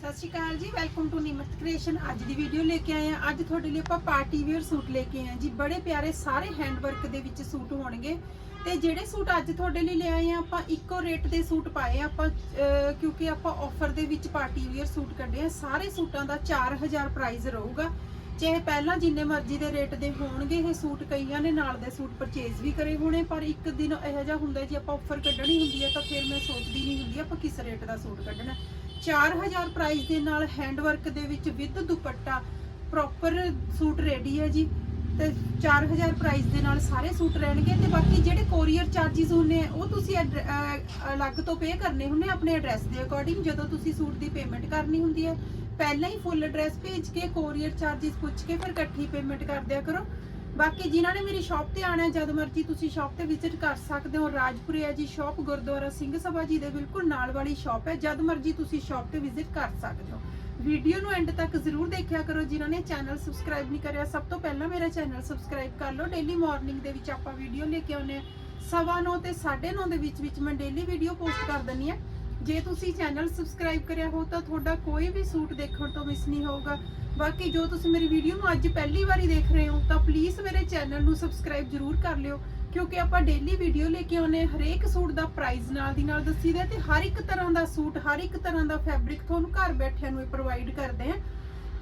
ਸਤਿ ਸ਼੍ਰੀ ਅਕਾਲ ਜੀ welcome to Nimrat creation ਅੱਜ ਦੀ ਵੀਡੀਓ ਲੈ ਕੇ ਆਏ ਆ ਅੱਜ ਤੁਹਾਡੇ ਲਈ ਆਪਾਂ ਪਾਰਟੀ ਵੇਅਰ ਸੂਟ ਲੈ ਕੇ ਆਏ ਆ ਜੀ, ਬੜੇ ਪਿਆਰੇ ਸਾਰੇ ਹੈਂਡ ਵਰਕ ਦੇ ਵਿੱਚ ਸੂਟ ਹੋਣਗੇ। ਤੇ ਜਿਹੜੇ ਸੂਟ ਅੱਜ ਤੁਹਾਡੇ ਲਈ ਲੈ ਆਏ ਆ ਆਪਾਂ ਇੱਕੋ ਰੇਟ ਦੇ ਸੂਟ ਪਾਏ ਆ ਆਪਾਂ ਕਿਉਂਕਿ ਆਪਾਂ ਆਫਰ ਦੇ ਵਿੱਚ ਪਾਰਟੀ ਵੇਅਰ ਸੂਟ ਕੱਢੇ ਆ ਸਾਰੇ ਸੂਟਾਂ ਦਾ 4000 ਪ੍ਰਾਈਸ ਰਹੂਗਾ। ਚਾਹੇ ਪਹਿਲਾਂ ਜਿੰਨੇ ਮਰਜ਼ੀ ਦੇ ਰੇਟ ਦੇ ਹੋਣਗੇ, ਇਹ ਸੂਟ ਕਈਆਂ ਨੇ ਨਾਲ ਦੇ ਸੂਟ ਪਰਚੇਜ਼ ਵੀ ਕਰੇ ਹੋਣੇ। ਪਰ ਇੱਕ ਦਿਨ ਇਹੋ ਜਿਹਾ ਹੁੰਦਾ ਜੀ ਆਪਾਂ ਆਫਰ ਕੱਢਣੀ ਹੁੰਦੀ ਹੈ, ਤਾਂ ਫਿਰ ਮੈਂ ਸੋਚਦੀ ਨਹੀਂ ਹੁੰਦੀ ਆਪਾਂ ਕਿਸ ਰੇਟ ਦਾ ਸੂਟ ਕੱਢਣਾ। 4000 ਪ੍ਰਾਈਸ ਦੇ ਨਾਲ ਹੈਂਡਵਰਕ ਦੇ ਵਿੱਚ with dupatta proper suit ready ਹੈ ਜੀ। ਤੇ 4000 ਪ੍ਰਾਈਸ ਦੇ ਨਾਲ ਸਾਰੇ ਸੂਟ ਰਹਿਣਗੇ ਤੇ ਬਾਕੀ ਜਿਹੜੇ ਕੋਰੀਅਰ ਚਾਰजेस ਹੁੰਨੇ ਆ, ਉਹ ਤੁਸੀਂ ਅਲੱਗ ਤੋਂ ਪੇ ਕਰਨੇ ਹੁੰਨੇ ਆਪਣੇ ਐਡਰੈਸ ਦੇ ਅਕੋਰਡਿੰਗ ਜਦੋਂ ਤੁਸੀਂ ਸੂਟ ਦੀ ਪੇਮੈਂਟ ਕਰਨੀ ਹੁੰਦੀ ਹੈ। ਪਹਿਲਾਂ ਹੀ ਫੁੱਲ ਐਡਰੈਸ ਭੇਜ ਕੇ ਕੋਰੀਅਰ ਚਾਰजेस ਪੁੱਛ ਕੇ ਫਿਰ ਇਕੱਠੀ ਪੇਮੈਂਟ ਕਰ ਦਿਆ ਕਰੋ। ਬਾਕੀ ਜਿਨ੍ਹਾਂ ਨੇ ਮੇਰੀ ਸ਼ਾਪ ਤੇ ਆਣਾ ਜਦ ਮਰਜ਼ੀ ਤੁਸੀਂ ਸ਼ਾਪ ਤੇ ਵਿਜ਼ਿਟ ਕਰ ਸਕਦੇ ਹੋ। ਰਾਜਪੁਰੇ ਹੈ ਜੀ ਸ਼ਾਪ ਗੁਰਦੁਆਰਾ ਸਿੰਘ ਸਭਾ ਜੀ ਦੇ ਬਿਲਕੁਲ ਨਾਲ ਵਾਲੀ ਸ਼ਾਪ ਹੈ। ਜਦ ਮਰਜ਼ੀ ਤੁਸੀਂ ਸ਼ਾਪ ਤੇ ਵਿਜ਼ਿਟ ਕਰ ਸਕਦੇ ਹੋ। ਵੀਡੀਓ ਨੂੰ ਐਂਡ ਤੱਕ ਜ਼ਰੂਰ ਦੇਖਿਆ ਕਰੋ, ਜਿਨ੍ਹਾਂ ਨੇ ਚੈਨਲ ਸਬਸਕ੍ਰਾਈਬ ਨਹੀਂ ਕਰਿਆ। ਸਭ ਤੋਂ ਪਹਿਲਾਂ ਮੇਰਾ ਚੈਨਲ ਸਬਸਕ੍ਰਾਈਬ ਕਰ ਲਓ। ਡੇਲੀ ਮਾਰਨਿੰਗ ਦੇ ਵਿੱਚ ਆਪਾਂ ਵੀਡੀਓ ਲੈ ਕੇ ਆਉਂਦੇ ਹਾਂ। ਸਵਾ ਨੌ ਤੇ 9:30 ਦੇ ਵਿੱਚ ਵਿੱਚ ਮੈਂ ਡੇਲੀ ਵੀਡੀਓ ਪੋਸਟ ਕਰ ਦਿੰਦੀ ਹਾਂ। ਜੇ ਤੁਸੀਂ ਚੈਨਲ ਸਬਸਕ੍ਰਾਈਬ ਕਰਿਆ ਹੋ, ਤਾਂ ਤੁਹਾਡਾ ਕੋਈ ਵੀ ਸੂਟ ਦੇਖਣ ਤੋਂ ਮਿਸ ਨਹੀਂ ਹੋਊਗਾ। ਬਾਕੀ ਜੋ ਤੁਸੀਂ ਮੇਰੀ ਵੀਡੀਓ ਨੂੰ ਅੱਜ ਪਹਿਲੀ ਵਾਰੀ ਦੇਖ ਰਹੇ ਹੋ, ਤਾਂ ਪਲੀਜ਼ ਮੇਰੇ ਚੈਨਲ ਨੂੰ ਸਬਸਕ੍ਰਾਈਬ ਜ਼ਰੂਰ ਕਰ ਲਿਓ, ਕਿਉਂਕਿ ਆਪਾਂ ਡੇਲੀ ਵੀਡੀਓ ਲੈ ਕੇ ਆਉਨੇ ਹਰੇਕ ਸੂਟ ਦਾ ਪ੍ਰਾਈਸ ਨਾਲ ਦੀ ਨਾਲ ਦੱਸੀਦਾ ਤੇ ਹਰ ਇੱਕ ਤਰ੍ਹਾਂ ਦਾ ਸੂਟ, ਹਰ ਇੱਕ ਤਰ੍ਹਾਂ ਦਾ ਫੈਬਰਿਕ ਤੁਹਾਨੂੰ ਘਰ ਬੈਠਿਆਂ ਨੂੰ ਪ੍ਰੋਵਾਈਡ ਕਰਦੇ ਆ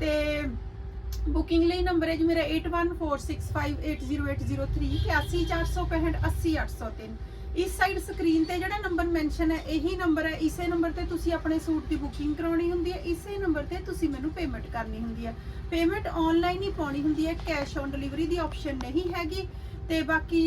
ਤੇ ਬੁਕਿੰਗ ਲਈ ਨੰਬਰ ਹੈ ਜੀ ਮੇਰਾ 8146580803 84465 80803 ਇਸ ਸਾਈਡ ਸਕਰੀਨ ਤੇ ਜਿਹੜਾ ਨੰਬਰ ਮੈਂਸ਼ਨ ਹੈ, ਇਹੀ ਨੰਬਰ ਹੈ। ਇਸੇ ਨੰਬਰ ਤੇ ਤੁਸੀਂ ਆਪਣੇ ਸੂਟ ਦੀ ਬੁਕਿੰਗ ਕਰਾਉਣੀ ਹੁੰਦੀ ਹੈ। ਇਸੇ ਨੰਬਰ ਤੇ ਤੁਸੀਂ ਮੈਨੂੰ ਪੇਮੈਂਟ ਕਰਨੀ ਹੁੰਦੀ ਹੈ। ਪੇਮੈਂਟ ਆਨਲਾਈਨ ਹੀ ਪਾਉਣੀ ਹੁੰਦੀ ਹੈ। ਕੈਸ਼ ਔਨ ਡਿਲੀਵਰੀ ਦੀ ਆਪਸ਼ਨ ਨਹੀਂ ਹੈਗੀ। ਤੇ ਬਾਕੀ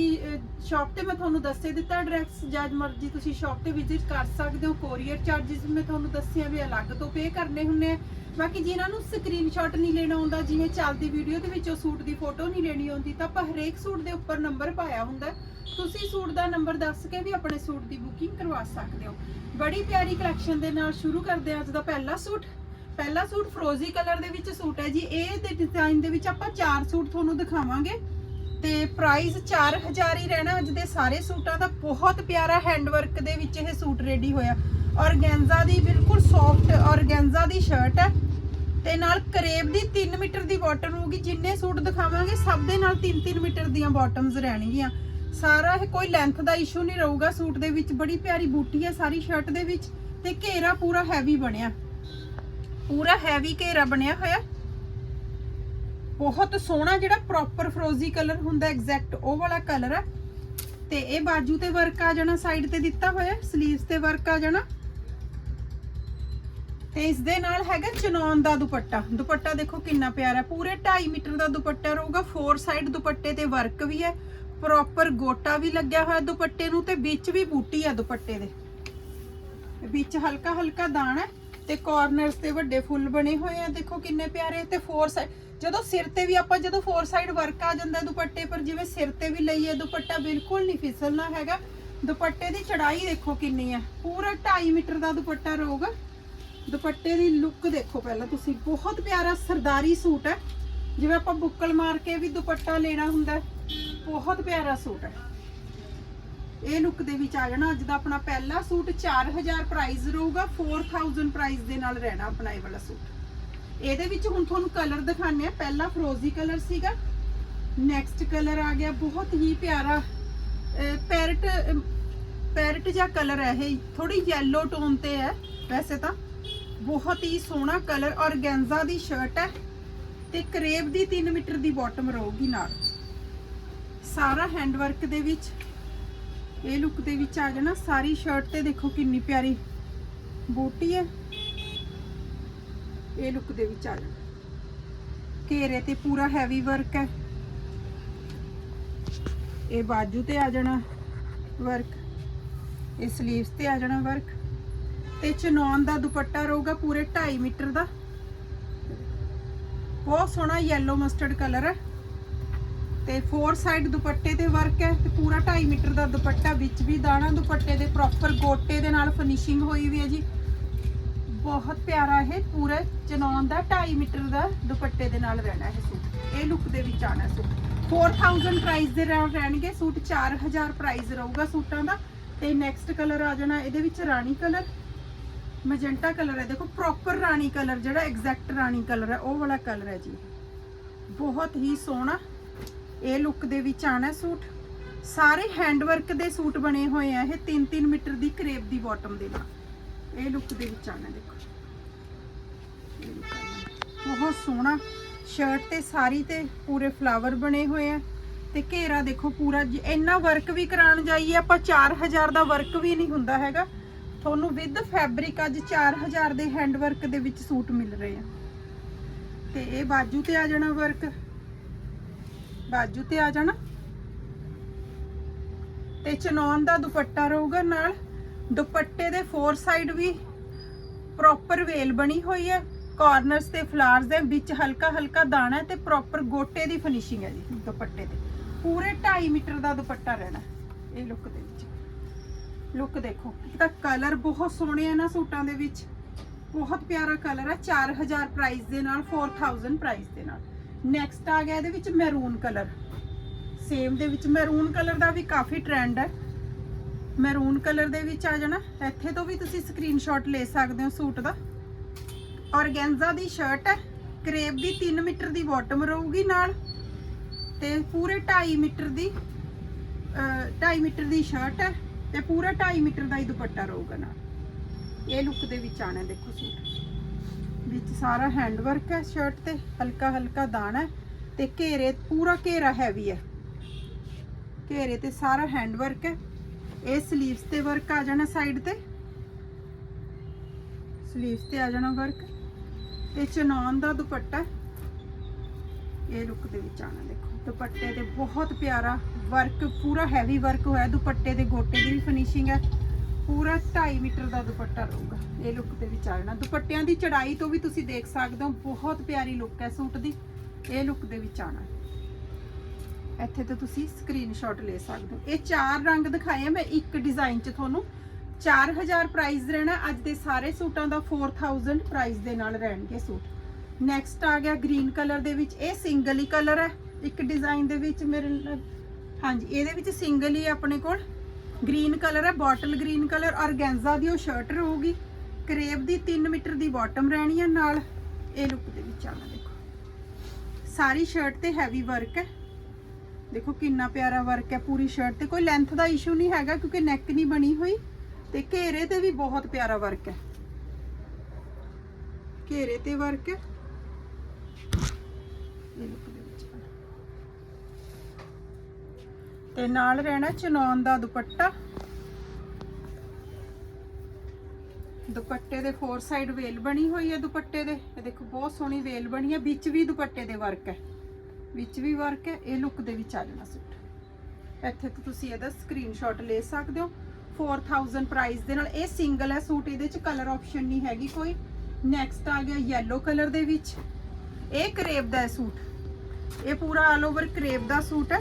ਸ਼ਾਪ ਤੇ ਮੈਂ ਤੁਹਾਨੂੰ ਦੱਸੇ ਦਿੱਤਾ ਐਡਰੈਸ ਜਦ ਮਰਜ਼ੀ ਤੁਸੀਂ ਸ਼ਾਪ ਤੇ ਵਿਜ਼ਿਟ ਕਰ ਸਕਦੇ ਹੋ ਕੋਰੀਅਰ ਚਾਰजेस ਮੈਂ ਤੁਹਾਨੂੰ ਦੱਸਿਆ ਵੀ ਅਲੱਗ ਤੋਂ ਪੇ ਕਰਨੇ ਹੁੰਨੇ ਆ। ਬਾਕੀ ਜਿਨ੍ਹਾਂ ਨੂੰ ਸਕਰੀਨਸ਼ਾਟ ਨਹੀਂ ਲੈਣਾ ਆਉਂਦਾ, ਜਿਵੇਂ ਚੱਲਦੀ ਵੀਡੀਓ ਦੇ ਵਿੱਚ ਉਹ ਸੂਟ ਦੀ ਫੋਟੋ ਨਹੀਂ ਲੈਣੀ ਆਉਂਦੀ, ਤਾਂ ਆਪਾਂ ਹਰੇਕ ਸੂਟ ਦੇ ਉੱਪਰ ਨੰਬਰ ਪਾਇਆ ਹੁੰਦਾ ਤੁਸੀਂ ਸੂਟ ਦਾ ਨੰਬਰ ਦੱਸ ਕੇ ਵੀ ਆਪਣੇ ਸੂਟ ਦੀ ਬੁਕਿੰਗ ਕਰਵਾ ਸਕਦੇ ਹੋ। ਬੜੀ ਪਿਆਰੀ ਕਲੈਕਸ਼ਨ ਦੇ ਨਾਲ ਸ਼ੁਰੂ ਕਰਦੇ ਹਾਂ ਅੱਜ ਦਾ ਪਹਿਲਾ ਸੂਟ। ਪਹਿਲਾ ਸੂਟ ਫਰੋਜ਼ੀ ਕਲਰ ਦੇ ਵਿੱਚ ਸੂਟ ਹੈ ਜੀ। ਇਹ ਦੇ ਡਿਜ਼ਾਈਨ ਦੇ ਵਿੱਚ ਆਪਾਂ ਚਾਰ ਸੂਟ ਤੁਹਾਨੂੰ ਦਿਖਾਵਾਂਗੇ। ਤੇ ਪ੍ਰਾਈਸ 4000 ਹੀ ਰਹਿਣਾ। ਅੱਜ ਦੇ ਸਾਰੇ ਸੂਟਾਂ ਦਾ ਬਹੁਤ ਪਿਆਰਾ ਹੈਂਡਵਰਕ ਦੇ ਵਿੱਚ ਇਹ ਸੂਟ ਰੈਡੀ ਹੋਇਆ। ਔਰਗੈਂਜ਼ਾ ਦੀ ਬਿਲਕੁਲ ਸੌਫਟ ਔਰਗੈਂਜ਼ਾ ਦੀ ਸ਼ਰਟ ਹੈ। ਤੇ ਨਾਲ ਕਰੇਬ ਦੀ 3 ਮੀਟਰ ਦੀ ਬਾਟਮ ਹੋਊਗੀ। ਜਿੰਨੇ ਸੂਟ ਦਿਖਾਵਾਂਗੇ, ਸਭ ਦੇ ਨਾਲ 3-3 ਮੀਟਰ ਦੀਆਂ ਬਾਟਮਸ ਰਹਿਣਗੀਆਂ। ਸਾਰਾ ਇਹ ਕੋਈ ਲੈਂਥ ਦਾ ਇਸ਼ੂ ਨਹੀਂ ਰਹੂਗਾ। ਸੂਟ ਦੇ ਵਿੱਚ ਬੜੀ ਪਿਆਰੀ ਬੂਟੀ ਹੈ ਸਾਰੀ ਸ਼ਰਟ ਦੇ ਵਿੱਚ। ਤੇ ਘੇਰਾ ਪੂਰਾ ਹੈਵੀ ਬਣਿਆ। ਪੂਰਾ ਹੈਵੀ ਘੇਰਾ ਬਣਿਆ ਹੋਇਆ। ਬਹੁਤ ਸੋਹਣਾ ਜਿਹੜਾ ਪ੍ਰੋਪਰ ਫਰੋਜ਼ੀ ਕਲਰ ਹੁੰਦਾ ਐਗਜ਼ੈਕਟ ਉਹ ਵਾਲਾ ਕਲਰ ਹੈ ਤੇ ਇਹ ਬਾਜੂ ਤੇ ਵਰਕ ਆ ਜਾਣਾ ਸਾਈਡ ਤੇ ਦਿੱਤਾ ਹੋਇਆ 슬ੀਵਸ ਤੇ ਵਰਕ ਆ ਜਾਣਾ। ਤੇ ਇਸ ਦੇ ਨਾਲ ਹੈਗਾ ਚਨੌਨ ਦਾ ਦੁਪੱਟਾ। ਦੁਪੱਟਾ ਦੇਖੋ ਕਿੰਨਾ ਪਿਆਰਾ ਪੂਰੇ 2.5 ਮੀਟਰ ਦਾ ਦੁਪੱਟਾ ਰਹੂਗਾ ਫੋਰ ਸਾਈਡ ਦੁਪੱਟੇ ਤੇ ਵਰਕ ਵੀ ਹੈ। ਪ੍ਰੋਪਰ ਗੋਟਾ ਵੀ ਲੱਗਿਆ ਹੋਇਆ ਦੁਪੱਟੇ ਨੂੰ ਤੇ ਵਿੱਚ ਵੀ ਬੂਟੀ ਆ ਦੁਪੱਟੇ ਦੇ। ਵਿੱਚ ਹਲਕਾ ਹਲਕਾ ਦਾਣਾ ਤੇ ਕਾਰਨਰਸ ਤੇ ਵੱਡੇ ਫੁੱਲ ਬਣੇ ਹੋਏ ਆ। ਦੇਖੋ ਕਿੰਨੇ ਪਿਆਰੇ। ਤੇ ਫੋਰ ਸਾਈਡ ਜਦੋਂ ਸਿਰ ਤੇ ਵੀ ਆਪਾਂ ਜਦੋਂ ਫੋਰ ਸਾਈਡ ਵਰਕ ਆ ਜਾਂਦਾ ਦੁਪੱਟੇ, ਪਰ ਜਿਵੇਂ ਸਿਰ ਤੇ ਵੀ ਲਈਏ ਦੁਪੱਟਾ ਬਿਲਕੁਲ ਨਹੀਂ ਫਿਸਲਣਾ ਹੈਗਾ। ਦੁਪੱਟੇ ਦੀ ਚੜਾਈ ਦੇਖੋ ਕਿੰਨੀ ਹੈ ਪੂਰਾ 2.5 ਮੀਟਰ ਦਾ ਦੁਪੱਟਾ ਰਹੂਗਾ ਦੁਪੱਟੇ ਦੀ ਲੁੱਕ ਦੇਖੋ ਪਹਿਲਾਂ ਤੁਸੀਂ। ਬਹੁਤ ਪਿਆਰਾ ਸਰਦਾਰੀ ਸੂਟ ਹੈ। ਜਿਵੇਂ ਆਪਾਂ ਬੁੱਕਲ ਮਾਰ ਕੇ ਵੀ ਦੁਪੱਟਾ ਲੈਣਾ ਹੁੰਦਾ ਬਹੁਤ ਪਿਆਰਾ ਸੂਟ ਹੈ। ਇਹ ਲੁੱਕ ਦੇ ਵਿੱਚ ਆ ਜਾਣਾ। ਅੱਜ ਦਾ ਆਪਣਾ ਪਹਿਲਾ ਸੂਟ 4000 ਪ੍ਰਾਈਸ ਰਹੂਗਾ 4000 ਪ੍ਰਾਈਸ ਦੇ ਨਾਲ ਰਹਿਣਾ ਆਪਣਾ ਇਹ ਵਾਲਾ ਸੂਟ। ਇਹਦੇ ਵਿੱਚ ਹੁਣ ਤੁਹਾਨੂੰ ਕਲਰ ਦਿਖਾਣੇ ਆ ਪਹਿਲਾ ਫਰੋਜ਼ੀ ਕਲਰ ਸੀਗਾ। ਨੈਕਸਟ ਕਲਰ ਆ ਗਿਆ। ਬਹੁਤ ਹੀ ਪਿਆਰਾ ਪੈਰਟ ਪੈਰਟ ਜਿਹਾ ਕਲਰ ਹੈ ਇਹ। ਥੋੜੀ ਯੈਲੋ ਟੋਨ ਤੇ ਹੈ। ਵੈਸੇ ਤਾਂ ਬਹੁਤ ਹੀ ਸੋਹਣਾ ਕਲਰ ਔਰਗੈਂਜ਼ਾ ਦੀ ਸ਼ਰਟ ਹੈ। ਤੇ ਕਰੇਬ ਦੀ 3 ਮੀਟਰ ਦੀ ਬਾਟਮ ਰਹੂਗੀ ਨਾਲ। ਸਾਰਾ ਹੈਂਡ ਵਰਕ ਦੇ ਵਿੱਚ, ਇਹ ਲੁੱਕ ਦੇ ਵਿੱਚ ਆ ਜਾਣਾ ਸਾਰੀ ਸ਼ਰਟ ਤੇ ਦੇਖੋ ਕਿੰਨੀ ਪਿਆਰੀ ਬੂਟੀ ਹੈ। ਇਹ ਲੁੱਕ ਦੇ ਵਿੱਚ ਆ ਜਾਣਾ। ਘੇਰੇ ਤੇ ਪੂਰਾ ਹੈਵੀ ਵਰਕ ਹੈ। ਇਹ ਬਾਜੂ ਤੇ ਆ ਜਾਣਾ ਵਰਕ ਇਹ 슬ੀਵਸ ਤੇ ਆ ਜਾਣਾ ਵਰਕ ਤੇ ਚਨੌਨ ਦਾ ਦੁਪੱਟਾ ਰਹੂਗਾ ਪੂਰੇ 2.5 ਮੀਟਰ ਦਾ। ਬਹੁਤ ਸੋਹਣਾ ਯੈਲੋ ਮਸਟਰਡ ਕਲਰ ਹੈ। ਤੇ ਫੋਰ ਸਾਈਡ ਦੁਪੱਟੇ ਤੇ ਵਰਕ ਹੈ ਤੇ ਪੂਰਾ 2.5 ਮੀਟਰ ਦਾ ਦੁਪੱਟਾ, ਵਿੱਚ ਵੀ ਦਾਣਾ ਦੁਪੱਟੇ ਦੇ ਪ੍ਰੋਪਰ ਗੋਟੇ ਦੇ ਨਾਲ ਫਿਨਿਸ਼ਿੰਗ ਹੋਈ ਵੀ ਹੈ ਜੀ। ਬਹੁਤ ਪਿਆਰਾ ਇਹ ਪੂਰਾ ਚਨੌਨ ਦਾ 2.5 ਮੀਟਰ ਦਾ ਦੁਪੱਟੇ ਦੇ ਨਾਲ ਰਹਿਣਾ ਇਹ ਸੂਟ। ਇਹ ਲੁੱਕ ਦੇ ਵਿੱਚ ਆਣਾ ਸੂਟ। 4000 ਪ੍ਰਾਈਸ ਦੇ ਨਾਲ ਰਹਿਣਗੇ ਸੂਟ 4000 ਪ੍ਰਾਈਸ ਰਹੂਗਾ ਸੂਟਾਂ ਦਾ। ਤੇ ਨੈਕਸਟ ਕਲਰ ਆ ਜਾਣਾ ਇਹਦੇ ਵਿੱਚ ਰਾਣੀ ਕਲਰ ਮੈਜੈਂਟਾ ਕਲਰ ਹੈ। ਦੇਖੋ ਪ੍ਰੋਪਰ ਰਾਣੀ ਕਲਰ ਜਿਹੜਾ ਐਗਜ਼ੈਕਟ ਰਾਣੀ ਕਲਰ ਹੈ, ਉਹ ਵਾਲਾ ਕਲਰ ਹੈ ਜੀ। ਬਹੁਤ ਹੀ ਸੋਹਣਾ ਇਹ ਲੁੱਕ ਦੇ ਵਿੱਚ ਆਣਾ ਸੂਟ। ਸਾਰੇ ਹੈਂਡਵਰਕ ਦੇ ਸੂਟ ਬਣੇ ਹੋਏ ਆ ਇਹ 3-3 ਮੀਟਰ ਦੀ ਕਰੇਪ ਦੀ ਬਾਟਮ ਦੇ ਨਾਲ। ਇਹ ਲੁੱਕ ਦੇ ਵਿੱਚ ਆਣਾ ਦੇਖੋ। ਇਹ look ਆਉਣਾ। ਬਹੁਤ ਸੋਹਣਾ ਸ਼ਰਟ ਤੇ ਸਾਰੀ ਤੇ ਪੂਰੇ ਫਲਾਵਰ ਬਣੇ ਹੋਏ ਆ। ਤੇ ਘੇਰਾ ਦੇਖੋ ਪੂਰਾ ਇੰਨਾ ਵਰਕ ਵੀ ਕਰਾਉਣ ਜਾਈਏ ਆਪਾਂ 4000 ਦਾ ਵਰਕ ਵੀ ਨਹੀਂ ਹੁੰਦਾ ਹੈਗਾ। ਤੁਹਾਨੂੰ ਵਿਦ ਫੈਬਰਿਕ ਅੱਜ 4000 ਦੇ ਹੈਂਡ ਵਰਕ ਦੇ ਵਿੱਚ ਸੂਟ ਮਿਲ ਰਹੇ ਆ। ਤੇ ਇਹ ਬਾਜੂ ਤੇ ਆ ਜਾਣਾ ਵਰਕ ਬਾਜੂ ਤੇ ਆ ਜਾਣਾ। ਤੇ ਚਨੌਨ ਦਾ ਦੁਪੱਟਾ ਰਹੂਗਾ ਨਾਲ। ਦੁਪੱਟੇ ਦੇ ਫੋਰ ਸਾਈਡ ਵੀ ਪ੍ਰੋਪਰ ਵੇਲ ਬਣੀ ਹੋਈ ਹੈ। ਕਾਰਨਰਸ ਤੇ ਫਲਾਰਸ ਦੇ ਵਿੱਚ ਹਲਕਾ ਹਲਕਾ ਦਾਣਾ ਹੈ ਤੇ ਪ੍ਰੋਪਰ ਗੋਟੇ ਦੀ ਫਿਨਿਸ਼ਿੰਗ ਹੈ ਜੀ ਦੁਪੱਟੇ ਤੇ। ਪੂਰੇ 2.5 ਮੀਟਰ ਦਾ ਦੁਪੱਟਾ ਰਹਿਣਾ ਇਹ ਲੁੱਕ ਦੇ ਵਿੱਚ। ਲੁੱਕ ਦੇਖੋ, ਇੱਕ ਤਾਂ ਕਲਰ ਬਹੁਤ ਸੋਹਣੇ ਆ ਨਾ ਸੂਟਾਂ ਦੇ ਵਿੱਚ। ਬਹੁਤ ਪਿਆਰਾ ਕਲਰ ਹੈ 4000 ਪ੍ਰਾਈਸ ਦੇ ਨਾਲ 4000 ਪ੍ਰਾਈਸ ਦੇ ਨਾਲ। ਨੈਕਸਟ ਆ ਗਿਆ ਇਹਦੇ ਵਿੱਚ ਮੈਰੂਨ ਕਲਰ ਸੇਮ ਦੇ ਵਿੱਚ ਮੈਰੂਨ ਕਲਰ ਦਾ ਵੀ ਕਾਫੀ ਟ੍ਰੈਂਡ ਹੈ। ਮੈਰੂਨ ਕਲਰ ਦੇ ਵਿੱਚ ਆ ਜਾਣਾ। ਇੱਥੇ ਤੋਂ ਵੀ ਤੁਸੀਂ ਸਕਰੀਨਸ਼ਾਟ ਲੈ ਸਕਦੇ ਹੋ ਸੂਟ ਦਾ। ਔਰਗੈਂਜ਼ਾ ਦੀ ਸ਼ਰਟ ਹੈ। ਕਰੇਪ ਦੀ 3 ਮੀਟਰ ਦੀ ਬਾਟਮ ਰਹੂਗੀ ਨਾਲ। ਤੇ ਪੂਰੇ 2.5 ਮੀਟਰ ਦੀ 2.5 ਮੀਟਰ ਦੀ ਸ਼ਰਟ ਹੈ ਤੇ ਪੂਰਾ 2.5 ਮੀਟਰ ਦਾ ਹੀ ਦੁਪੱਟਾ ਰਹੂਗਾ ਨਾਲ। ਇਹ ਲੁੱਕ ਦੇ ਵਿੱਚ ਆਣਾ ਦੇਖੋ ਸੂਟ। ਵਿੱਚ ਸਾਰਾ ਹੈਂਡ ਵਰਕ ਹੈ ਸ਼ਰਟ ਤੇ, ਹਲਕਾ ਹਲਕਾ ਦਾਣਾ ਹੈ ਤੇ ਘੇਰੇ, ਪੂਰਾ ਘੇਰਾ ਹੈਵੀ ਹੈ। ਘੇਰੇ ਤੇ ਸਾਰਾ ਹੈਂਡ ਵਰਕ ਹੈ। ਇਹ ਸਲੀਵਸ ਤੇ ਵਰਕ ਆ ਜਾਣਾ ਸਾਈਡ ਤੇ। ਸਲੀਵਸ ਤੇ ਆ ਜਾਣਾ ਵਰਕ ਤੇ ਚਨੌਨ ਦਾ ਦੁਪੱਟਾ। ਇਹ ਲੁੱਕ ਦੇ ਵਿੱਚ ਆਣਾ ਦੇਖੋ। ਦੁਪੱਟੇ ਤੇ ਬਹੁਤ ਪਿਆਰਾ ਵਰਕ ਪੂਰਾ ਹੈਵੀ ਵਰਕ ਹੋਇਆ। ਦੁਪੱਟੇ ਦੇ ਗੋਟੇ ਦੀ ਵੀ ਫਿਨਿਸ਼ਿੰਗ ਹੈ। ਪੂਰਾ 2.5 ਮੀਟਰ ਦਾ ਦੁਪੱਟਾ ਰਹੂਗਾ। ਇਹ ਲੁੱਕ ਦੇ ਵਿੱਚ ਆ ਜਾਣਾ। ਦੁਪੱਟਿਆਂ ਦੀ ਚੜਾਈ ਤੋਂ ਵੀ ਤੁਸੀਂ ਦੇਖ ਸਕਦੇ ਹੋ। ਬਹੁਤ ਪਿਆਰੀ ਲੁੱਕ ਹੈ ਸੂਟ ਦੀ। ਇਹ ਲੁੱਕ ਦੇ ਵਿੱਚ ਆਣਾ ਇੱਥੇ ਤੋਂ ਤੁਸੀਂ ਸਕਰੀਨਸ਼ਾਟ ਲੈ ਸਕਦੇ ਹੋ। ਇਹ ਚਾਰ ਰੰਗ ਦਿਖਾਏ ਆ, ਮੈਂ ਇੱਕ ਡਿਜ਼ਾਈਨ 'ਚ ਤੁਹਾਨੂੰ। 4000 ਪ੍ਰਾਈਸ ਰਹਿਣਾ, ਅੱਜ ਦੇ ਸਾਰੇ ਸੂਟਾਂ ਦਾ 4000 ਪ੍ਰਾਈਸ ਦੇ ਨਾਲ ਰਹਿਣਗੇ ਸੂਟ। ਨੈਕਸਟ ਆ ਗਿਆ ਗ੍ਰੀਨ ਕਲਰ ਦੇ ਵਿੱਚ, ਇਹ ਸਿੰਗਲ ਹੀ ਕਲਰ ਹੈ। ਇੱਕ ਡਿਜ਼ਾਈਨ ਦੇ ਵਿੱਚ ਮੇਰੇ ਹਾਂਜੀ, ਇਹਦੇ ਵਿੱਚ ਸਿੰਗਲ ਹੀ ਆਪਣੇ ਕੋਲ। ਗ੍ਰੀਨ ਕਲਰ ਹੈ ਬੋਟਲ ਗ੍ਰੀਨ ਕਲਰ ਔਰਗੈਂਜ਼ਾ ਦੀ ਉਹ ਸ਼ਰਟ ਰਹੂਗੀ। ਕਰੇਬ ਦੀ 3 ਮੀਟਰ ਦੀ ਬਾਟਮ ਰਹਿਣੀ ਹੈ ਨਾਲ। ਇਹ ਲੁੱਕ ਦੇ ਵਿੱਚ ਆਣਾ ਦੇਖੋ। ਸਾਰੀ ਸ਼ਰਟ ਤੇ ਹੈਵੀ ਵਰਕ ਹੈ। ਦੇਖੋ ਕਿੰਨਾ ਪਿਆਰਾ ਵਰਕ ਹੈ ਪੂਰੀ ਸ਼ਰਟ ਤੇ, ਕੋਈ ਲੈਂਥ ਦਾ ਇਸ਼ੂ ਨਹੀਂ ਹੈਗਾ ਕਿਉਂਕਿ ਨੈਕ ਨਹੀਂ ਬਣੀ ਹੋਈ ਤੇ ਘੇਰੇ ਤੇ ਵੀ ਬਹੁਤ ਪਿਆਰਾ ਵਰਕ ਹੈ। ਘੇਰੇ ਤੇ ਵਰਕ ਹੈ। ਤੇ ਨਾਲ ਰਹਿਣਾ ਚਨੌਨ ਦਾ ਦੁਪੱਟਾ। ਦੁਪੱਟੇ ਦੇ ਫੋਰ ਸਾਈਡ ਵੇਲ ਬਣੀ ਹੋਈ ਹੈ ਦੁਪੱਟੇ ਦੇ। ਇਹ ਦੇਖੋ ਬਹੁਤ ਸੋਹਣੀ ਵੇਲ ਬਣੀ ਹੈ, ਵਿੱਚ ਵੀ ਦੁਪੱਟੇ ਦੇ ਵਰਕ ਹੈ। ਵਿੱਚ ਵੀ ਵਰਕ ਹੈ, ਇਹ ਲੁੱਕ ਦੇ ਵਿੱਚ ਆ ਜਾਣਾ ਸੂਟ ਇੱਥੇ ਤੋਂ ਤੁਸੀਂ ਇਹਦਾ ਸਕਰੀਨਸ਼ਾਟ ਲੈ ਸਕਦੇ ਹੋ। 4000 ਪ੍ਰਾਈਸ ਦੇ ਨਾਲ ਇਹ ਸਿੰਗਲ ਹੈ ਸੂਟ ਇਹਦੇ ਚ ਕਲਰ ਆਪਸ਼ਨ ਨਹੀਂ ਹੈਗੀ ਕੋਈ। ਨੈਕਸਟ ਆ ਗਿਆ yellow ਕਲਰ ਦੇ ਵਿੱਚ। ਇਹ ਕਰੇਪ ਦਾ ਹੈ ਸੂਟ ਇਹ ਪੂਰਾ ਆਲ ਓਵਰ ਕਰੇਪ ਦਾ ਸੂਟ ਹੈ।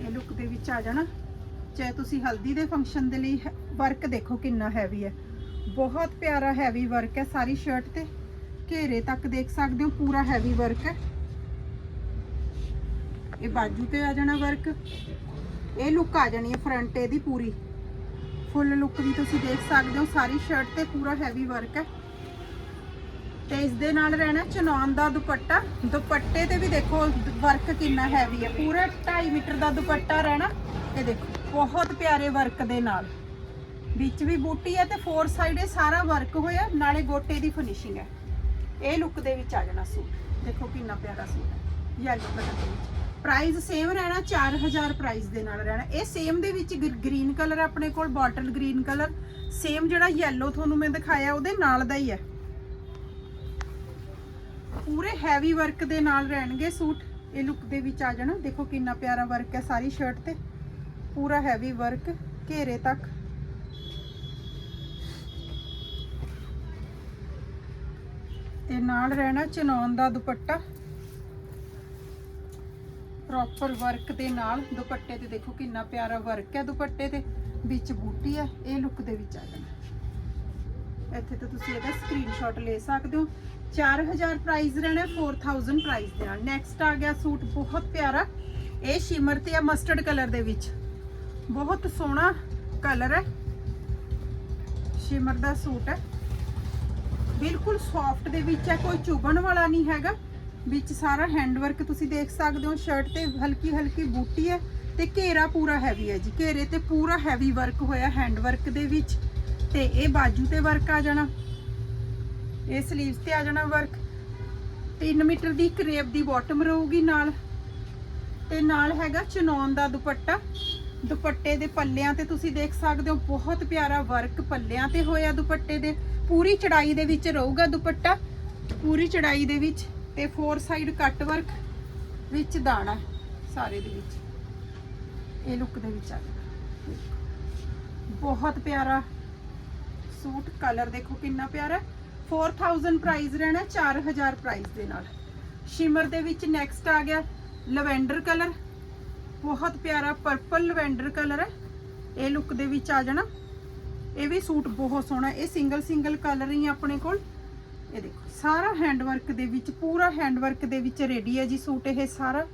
ਇਹ ਲੁੱਕ ਦੇ ਵਿੱਚ ਆ ਜਾਣਾ। ਚਾਹੇ ਤੁਸੀਂ ਹਲਦੀ ਦੇ ਫੰਕਸ਼ਨ ਦੇ ਲਈ ਵਰਕ ਦੇਖੋ ਕਿੰਨਾ ਹੈਵੀ ਹੈ। ਬਹੁਤ ਪਿਆਰਾ ਹੈਵੀ ਵਰਕ ਹੈ ਸਾਰੀ ਸ਼ਰਟ ਤੇ। ਘੇਰੇ ਤੱਕ ਦੇਖ ਸਕਦੇ ਹੋ, ਪੂਰਾ ਹੈਵੀ ਵਰਕ ਹੈ। ਇਹ ਬਾਜੂ ਤੇ ਆ ਜਾਣਾ ਵਰਕ ਇਹ ਲੁੱਕ ਆ ਜਾਣੀ ਹੈ ਫਰੰਟ ਇਹਦੀ ਪੂਰੀ। ਫੁੱਲ ਲੁੱਕ ਵੀ ਤੁਸੀਂ ਦੇਖ ਸਕਦੇ ਹੋ, ਸਾਰੀ ਸ਼ਰਟ ਤੇ ਪੂਰਾ ਹੈਵੀ ਵਰਕ ਹੈ। ਤੇ ਇਸ ਦੇ ਨਾਲ ਰਹਿਣਾ ਚਨੌਨ ਦਾ ਦੁਪੱਟਾ। ਦੁਪੱਟੇ ਤੇ ਵੀ ਦੇਖੋ ਵਰਕ ਕਿੰਨਾ ਹੈਵੀ ਹੈ। ਪੂਰਾ 2.5 ਮੀਟਰ ਦਾ ਦੁਪੱਟਾ ਰਹਿਣਾ। ਇਹ ਦੇਖੋ, ਬਹੁਤ ਪਿਆਰੇ ਵਰਕ ਦੇ ਨਾਲ। ਵਿੱਚ ਵੀ ਬੂਟੀ ਹੈ ਤੇ ਫੋਰ ਸਾਈਡ ਇਹ ਸਾਰਾ ਵਰਕ ਹੋਇਆ, ਨਾਲੇ ਗੋਟੇ ਦੀ ਫਿਨਿਸ਼ਿੰਗ ਹੈ। ਇਹ ਲੁੱਕ ਦੇ ਵਿੱਚ ਆ ਜਾਣਾ ਸੂਟ। ਦੇਖੋ ਕਿੰਨਾ ਪਿਆਰਾ ਸੂਟ ਹੈ। ਯੈਲੋ ਕਲਰ ਦੇ ਵਿੱਚ। ਪ੍ਰਾਈਸ ਸੇਮ ਰਹਿਣਾ 4000 ਪ੍ਰਾਈਸ ਦੇ ਨਾਲ ਰਹਿਣਾ। ਇਹ ਸੇਮ ਦੇ ਵਿੱਚ ਗ੍ਰੀਨ ਕਲਰ ਆਪਣੇ ਕੋਲ ਬੋਟਲ ਗ੍ਰੀਨ ਕਲਰ ਸੇਮ ਜਿਹੜਾ ਯੈਲੋ ਤੁਹਾਨੂੰ ਮੈਂ ਦਿਖਾਇਆ, ਉਹਦੇ ਨਾਲ ਦਾ ਹੀ ਹੈ। ਪੂਰੇ ਹੈਵੀ ਵਰਕ ਦੇ ਨਾਲ ਰਹਿਣਗੇ ਸੂਟ। ਇਹ ਲੁੱਕ ਦੇ ਵਿੱਚ ਆ ਜਾਣਾ। ਦੇਖੋ ਕਿੰਨਾ ਪਿਆਰਾ ਵਰਕ ਹੈ ਸਾਰੀ ਸ਼ਰਟ ਤੇ। ਪੂਰਾ ਹੈਵੀ ਵਰਕ ਘੇਰੇ ਤੱਕ। ਤੇ ਨਾਲ ਰਹਿਣਾ ਚਨੌਨ ਦਾ ਦੁਪੱਟਾ। ਪ੍ਰੋਪਰ ਵਰਕ ਦੇ ਨਾਲ ਦੁਪੱਟੇ ਤੇ ਦੇਖੋ ਕਿੰਨਾ ਪਿਆਰਾ ਵਰਕ ਹੈ ਦੁਪੱਟੇ ਤੇ। ਵਿੱਚ ਬੂਟੀ ਹੈ, ਇਹ ਲੁੱਕ ਦੇ ਵਿੱਚ ਆ ਜਾਣਾ। ਇੱਥੇ ਤਾਂ ਤੁਸੀਂ ਇਹਦਾ ਸਕਰੀਨਸ਼ਾਟ ਲੈ ਸਕਦੇ ਹੋ। 4000 ਪ੍ਰਾਈਸ ਰਹਿਣਾ 4000 ਪ੍ਰਾਈਸ ਦੇ ਨਾਲ। ਨੈਕਸਟ ਆ ਗਿਆ ਸੂਟ, ਬਹੁਤ ਪਿਆਰਾ। ਇਹ ਸ਼ਿਮਰ ਤੇ ਆ ਮਸਟਰਡ ਕਲਰ ਦੇ ਵਿੱਚ। ਬਹੁਤ ਸੋਹਣਾ ਕਲਰ ਹੈ। ਸ਼ਿਮਰ ਦਾ ਸੂਟ ਹੈ। ਬਿਲਕੁਲ ਸੌਫਟ ਦੇ ਵਿੱਚ ਹੈ, ਕੋਈ ਚੁਭਣ ਵਾਲਾ ਨਹੀਂ ਹੈਗਾ। ਵਿੱਚ ਸਾਰਾ ਹੈਂਡਵਰਕ ਤੁਸੀਂ ਦੇਖ ਸਕਦੇ ਹੋ ਸ਼ਰਟ ਤੇ ਹਲਕੀ ਹਲਕੀ ਬੂਟੀ ਹੈ ਤੇ ਘੇਰਾ ਪੂਰਾ ਹੈਵੀ ਹੈ ਜੀ। ਘੇਰੇ ਤੇ ਪੂਰਾ ਹੈਵੀ ਵਰਕ ਹੋਇਆ ਹੈਂਡਵਰਕ ਦੇ ਵਿੱਚ ਤੇ ਇਹ ਬਾਜੂ ਤੇ ਵਰਕ ਆ ਜਾਣਾ। ਇਹ ਸਲੀਵਸ ਤੇ ਆ ਜਾਣਾ ਵਰਕ 3 ਮੀਟਰ ਦੀ ਕਰੇਪ ਦੀ ਬਾਟਮ ਰਹੂਗੀ ਨਾਲ। ਤੇ ਨਾਲ ਹੈਗਾ ਚਨੌਨ ਦਾ ਦੁਪੱਟਾ। ਦੁਪੱਟੇ ਦੇ ਪੱਲਿਆਂ ਤੇ ਤੁਸੀਂ ਦੇਖ ਸਕਦੇ ਹੋ, ਬਹੁਤ ਪਿਆਰਾ ਵਰਕ ਪੱਲਿਆਂ ਤੇ ਹੋਇਆ ਦੁਪੱਟੇ ਦੇ। ਪੂਰੀ ਚੜਾਈ ਦੇ ਵਿੱਚ ਰਹੂਗਾ ਦੁਪੱਟਾ, ਪੂਰੀ ਚੜਾਈ ਦੇ ਵਿੱਚ ਤੇ ਫੋਰ ਸਾਈਡ ਕੱਟ ਵਰਕ ਵਿੱਚ ਦਾਣਾ ਸਾਰੇ ਦੇ ਵਿੱਚ। ਇਹ ਲੁੱਕ ਦੇ ਵਿੱਚ ਆ ਗਿਆ। ਬਹੁਤ ਪਿਆਰਾ ਸੂਟ ਕਲਰ ਦੇਖੋ ਕਿੰਨਾ ਪਿਆਰਾ। 4000 ਪ੍ਰਾਈਸ ਰਹਿਣਾ 4000 ਪ੍ਰਾਈਸ ਦੇ ਨਾਲ। ਸ਼ਿਮਰ ਦੇ ਵਿੱਚ ਨੈਕਸਟ ਆ ਗਿਆ ਲਵੈਂਡਰ ਕਲਰ ਬਹੁਤ ਪਿਆਰਾ ਪਰਪਲ ਲਵੈਂਡਰ ਕਲਰ ਹੈ। ਇਹ ਲੁੱਕ ਦੇ ਵਿੱਚ ਆ ਜਾਣਾ। ਇਹ ਵੀ ਸੂਟ ਬਹੁਤ ਸੋਹਣਾ, ਇਹ ਸਿੰਗਲ ਸਿੰਗਲ ਕਲਰ ਹੀ ਆਪਣੇ ਕੋਲ। ਇਹ ਦੇਖੋ, ਸਾਰਾ ਹੈਂਡਵਰਕ ਦੇ ਵਿੱਚ, ਪੂਰਾ ਹੈਂਡਵਰਕ ਦੇ ਵਿੱਚ ਰੈਡੀ ਹੈ ਜੀ ਸੂਟ ਇਹ ਸਾਰਾ।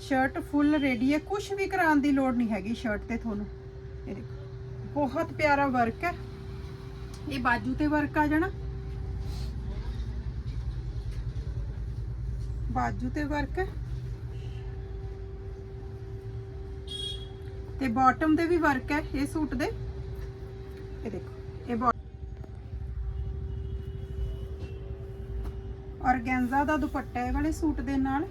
ਸ਼ਰਟ ਫੁੱਲ ਰੈਡੀ ਹੈ ਕੁਝ ਵੀ ਕਰਾਉਣ ਦੀ ਲੋੜ ਨਹੀਂ ਹੈਗੀ ਸ਼ਰਟ ਤੇ ਤੁਹਾਨੂੰ। ਇਹ ਦੇਖੋ, ਬਹੁਤ ਪਿਆਰਾ ਵਰਕ ਹੈ। ਇਹ ਬਾਜੂ ਤੇ ਵਰਕ ਆ ਜਾਣਾ। ਬਾਜੂ ਤੇ ਵਰਕ ਹੈ। ਤੇ ਬਾਟਮ ਤੇ ਵੀ ਵਰਕ ਹੈ ਇਹ ਸੂਟ ਦੇ। ਇਹ ਦੇਖੋ, ਇਹ ਔਰਗੈਂਜ਼ਾ ਦਾ ਦੁਪੱਟਾ ਹੈ ਵਾਲੇ ਸੂਟ ਦੇ ਨਾਲ।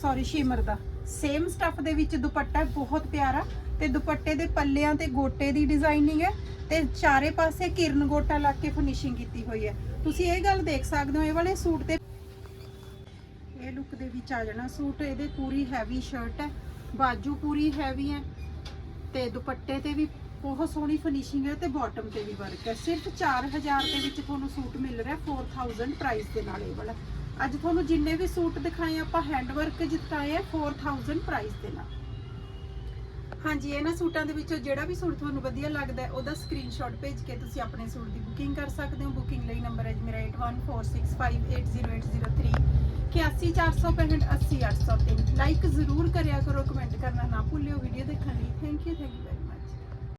ਸੌਰੀ ਸ਼ਿਮਰ ਦਾ। ਸੇਮ ਸਟਫ ਦੇ ਵਿੱਚ ਦੁਪੱਟਾ ਬਹੁਤ ਪਿਆਰਾ। ਤੇ ਦੁਪੱਟੇ ਦੇ ਪੱਲਿਆਂ ਤੇ ਗੋਟੇ ਦੀ ਡਿਜ਼ਾਈਨਿੰਗ ਹੈ ਤੇ ਚਾਰੇ ਪਾਸੇ ਕਿਰਨ ਗੋਟਾ ਲਾ ਕੇ ਫਿਨਿਸ਼ਿੰਗ ਕੀਤੀ ਹੋਈ ਹੈ। ਤੁਸੀਂ ਇਹ ਗੱਲ ਦੇਖ ਸਕਦੇ ਹੋ, ਇਹ ਵਾਲੇ ਸੂਟ ਤੇ ਇਹ ਲੁੱਕ ਦੇ ਵਿੱਚ ਆ ਜਾਣਾ ਸੂਟ। ਇਹਦੇ ਪੂਰੀ ਹੈਵੀ ਸ਼ਰਟ ਹੈ, ਬਾਜੂ ਪੂਰੀ ਹੈਵੀ ਹੈ। ਤੇ ਦੁਪੱਟੇ ਤੇ ਵੀ ਬਹੁਤ ਸੋਹਣੀ ਫਿਨਿਸ਼ਿੰਗ ਹੈ ਤੇ ਬਾਟਮ ਤੇ ਵੀ ਵਰਕ ਹੈ। ਸਿਰਫ 4000 ਦੇ ਵਿੱਚ ਤੁਹਾਨੂੰ ਸੂਟ ਮਿਲ ਰਿਹਾ 4000 ਪ੍ਰਾਈਸ ਦੇ ਨਾਲ ਇਹ ਵਾਲਾ। ਅੱਜ ਤੁਹਾਨੂੰ ਜਿੰਨੇ ਵੀ ਸੂਟ ਦਿਖਾਏ, ਆਪਾਂ ਹੈਂਡ ਵਰਕ ਦਿਖਾਏ ਆ 4000 ਪ੍ਰਾਈਸ ਦੇ ਨਾਲ। ਹਾਂਜੀ, ਇਹਨਾਂ ਸੂਟਾਂ ਦੇ ਵਿੱਚੋਂ ਜਿਹੜਾ ਵੀ ਸੂਟ ਤੁਹਾਨੂੰ ਵਧੀਆ ਲੱਗਦਾ ਉਹਦਾ ਸਕਰੀਨਸ਼ਾਟ ਭੇਜ ਕੇ ਤੁਸੀਂ ਆਪਣੇ ਸੂਟ ਦੀ ਬੁਕਿੰਗ ਕਰ ਸਕਦੇ ਹੋ। ਬੁਕਿੰਗ ਲਈ ਨੰਬਰ ਹੈ ਜੀ ਮੇਰਾ 8146580803 81465 80803 ਲਾਈਕ ਜ਼ਰੂਰ ਕਰਿਆ ਕਰੋ ਕਮੈਂਟ ਕਰਨਾ ਨਾ ਭੁੱਲਿਓ ਵੀਡੀਓ ਦੇਖਣ ਲਈ ਥੈਂਕ ਯੂ ਥੈਂਕ ਯੂ